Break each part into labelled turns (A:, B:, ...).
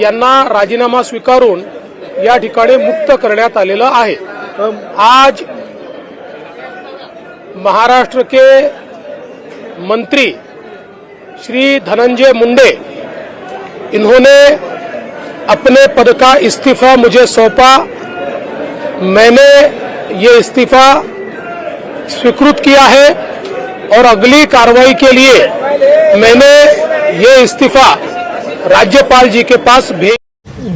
A: यांना राजीनामा स्वीकारून या ठिकाणी मुक्त करण्यात आलेलं आहे. आज महाराष्ट्र के मंत्री श्री धनंजय मुंडे इन्होंने अपने पद का इस्तीफा मुझे सौंपा। मैंने ये इस्तीफा स्वीकृत किया है और अगली कार्रवाई के लिए मैंने ये इस्तीफा राज्यपाल जी के पास भेज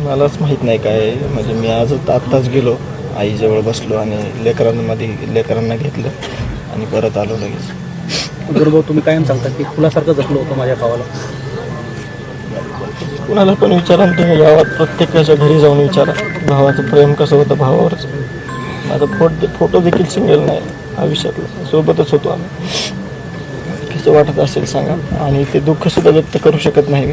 B: मलाच माहीत नाही काय. म्हणजे मी आजच आत्ताच गेलो. आईजवळ बसलो आणि लेकरांमध्ये लेकरांना घेतलं आणि परत आलो लगेच.
C: दुर्भाऊ तुम्ही कायम सांगता की फुलासारखं जपलं होतं माझ्या भावाला?
B: कुणाला पण विचारा तुम्ही गावात. प्रत्येकाच्या घरी जाऊन विचारा. भावाचं प्रेम कसं होतं भावावरच. माझा फोटो फोटो देखील सिंगल नाही. आयुष्यातला. सोबतच होतो आम्ही. कसं वाटत असेल सांगा. आणि ते दुःख सुद्धा व्यक्त करू शकत नाही. मी